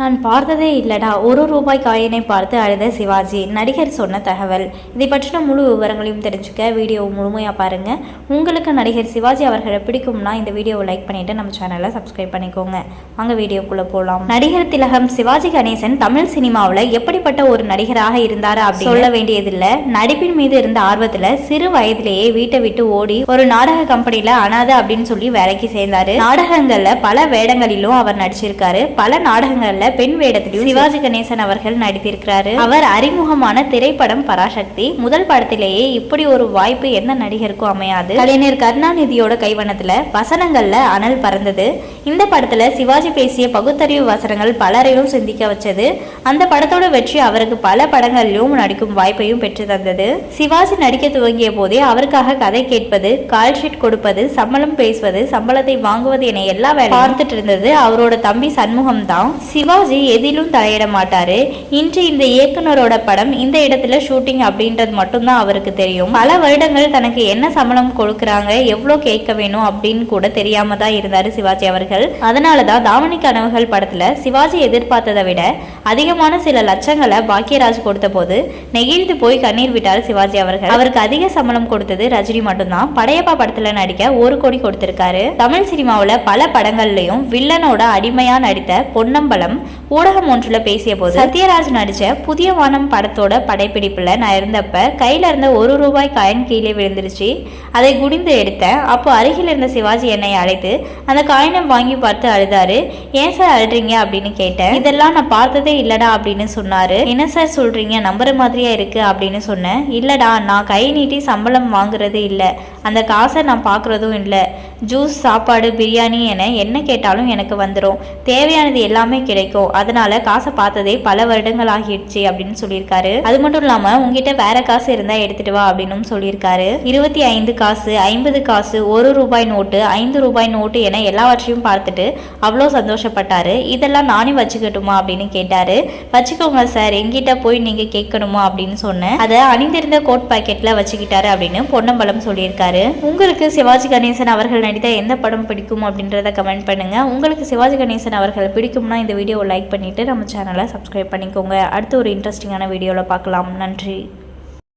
நான் பார்த்ததே இல்லடா. ஒரு ரூபாய் காயினை பார்த்து அழுத சிவாஜி. நடிகர் சொன்ன தகவல். இதை பற்றின முழு விவரங்களையும் தெரிஞ்சுக்க வீடியோ முழுமையாக பாருங்க. உங்களுக்கு நடிகர் சிவாஜி அவர்களை பிடிக்கும்னா இந்த வீடியோவை லைக் பண்ணிட்டு நம்ம சேனலை சப்ஸ்கிரைப் பண்ணிக்கோங்க. வாங்க வீடியோக்குள்ள போகலாம் நடிகர் திலகம் சிவாஜி கணேசன் தமிழ் சினிமாவில் எப்படிப்பட்ட ஒரு நடிகராக இருந்தார் அப்படி சொல்ல வேண்டியதில்லை. நடிப்பின் மீது இருந்த ஆர்வத்தில் சிறு வயதிலேயே வீட்டை விட்டு ஓடி ஒரு நாடக கம்பெனியில் அனாதை அப்படின்னு சொல்லி வேலைக்கு சேர்ந்தாரு. நாடகங்கள்ல பல வேடங்களிலும் அவர் நடிச்சிருக்காரு. பல நாடகங்கள்ல பெண் வேடத்திலும் சிவாஜி கணேசன் அவர்கள் நடித்திருக்கிறாரு. அவர் அறிமுகமான திரைப்படம் பராசக்தி. முதல் படத்திலேயே இப்படி ஒரு வாய்ப்பு எந்த நடிகருக்கும் அமையாது. கலைஞர் கருணாநிதியோட கைவண்ணத்துல வசனங்கள்ல அனல் பறந்தது. இந்த படத்துல சிவாஜி பேசிய பகுத்தறிவு வசனங்கள் பலரையும் சிந்திக்க வச்சது. அந்த படத்தோட வெற்றி அவருக்கு பல படங்களிலும் நடிக்கும் வாய்ப்பையும் பெற்று தந்தது. சிவாஜி நடிக்க துவங்கிய போதே அவருக்காக கதை கேட்பது கால் ஷீட் கொடுப்பது சம்பளம் பேசுவது சம்பளத்தை வாங்குவது என எல்லா வேலையும் பார்த்துட்டு இருந்தது அவரோட தம்பி சண்முகம் தான். சிவாஜி எதிலும் தலையிட மாட்டாரு. இன்று இந்த இயக்குனரோட படம் இந்த இடத்துல ஷூட்டிங் அப்படின்றது மட்டும்தான் அவருக்கு தெரியும். பல வருடங்கள் தனக்கு என்ன சம்பளம் கொடுக்கறாங்க எவ்வளோ கேட்க வேணும் அப்படின்னு கூட தெரியாம தான் இருந்தாரு சிவாஜி அவருக்கு. அதனால தான் தாவணி கனவுகள் படத்துல சிவாஜி எதிர்பார்த்ததை விட அதிகமான சில லட்சங்களை பாக்கியராஜ் கொடுத்த போது நெகிழ்ந்து போய் கண்ணீர் விட்டார் சிவாஜி அவர்கள். அவருக்கு அதிக சம்பளம் கொடுத்தது ரஜினி மட்டும்தான். படையப்பா படத்துல நடிக்க ஒரு கோடி கொடுத்திருக்காரு. தமிழ் சினிமாவில் பல படங்கள்லயும் வில்லனோட அடிமையா நடித்த பொன்னம்பலம் ஊடகம் ஒன்றுல பேசிய போது சத்யராஜ் நடிச்ச புதிய வானம் படத்தோட படைப்பிடிப்புல நான் இருந்தப்ப கையில இருந்த ஒரு ரூபாய் காயின் கீழே விழுந்துருச்சு. அதை குனிந்து எடுத்தேன் அப்போ அருகில் இருந்த சிவாஜி என்னை அழைத்து அந்த காயினை வாங்கி பார்த்து அழுதாரு. ஏன் சார் அழுறீங்க? அப்படின்னு கேட்டேன். இதெல்லாம் நான் பார்த்ததே இல்லடா அப்படின்னு சொன்னாரு. என்ன சார் சொல்றீங்க? நம்புற மாதிரியா இருக்கு? அப்படின்னு சொன்னேன். இல்லடா நான் கை நீட்டி சம்பளம் வாங்குறது இல்லை. அந்த காசை நான் பார்க்குறதும் இல்லை. ஜூஸ் சாப்பாடு பிரியாணி என என்ன கேட்டாலும் எனக்கு வந்துடும் தேவையானது எல்லாமே கிடைக்கும். அதனால காசை பார்த்ததே பல வருடங்கள் ஆகிடுச்சு அப்படின்னு சொல்லியிருக்காரு. அது மட்டும் இல்லாம உங்ககிட்ட வேற காசு இருந்தா எடுத்துட்டு வா அப்படின்னு சொல்லியிருக்காரு. இருபத்தி ஐந்து காசு ஐம்பது காசு ஒரு ரூபாய் நோட்டு ஐந்து ரூபாய் நோட்டு என எல்லாவற்றையும் பார்த்துட்டு அவ்வளோ சந்தோஷப்பட்டாரு. இதெல்லாம் நானே வச்சுக்கட்டுமா? அப்படின்னு கேட்டாரு. வச்சுக்கோங்க சார் எங்கிட்ட போய் நீங்க கேட்கணுமா? அப்படின்னு சொன்னேன். அதை அணிந்திருந்த கோட் பாக்கெட்ல வச்சுக்கிட்டாரு அப்படின்னு பொன்னம்பலம் சொல்லியிருக்காரு. உங்களுக்கு சிவாஜி கணேசன் அவர்கள் நடித்த எந்த படம் பிடிக்கும்? அப்படின்றத கமெண்ட் பண்ணுங்க. உங்களுக்கு சிவாஜி கணேசன் அவர்கள் பிடிக்கும்னா இந்த வீடியோவை லைக் பண்ணிட்டு நம்ம சேனலை சப்ஸ்கிரைப் பண்ணிக்கோங்க. அடுத்து ஒரு இன்ட்ரெஸ்டிங்கான வீடியோவில் பார்க்கலாம். நன்றி.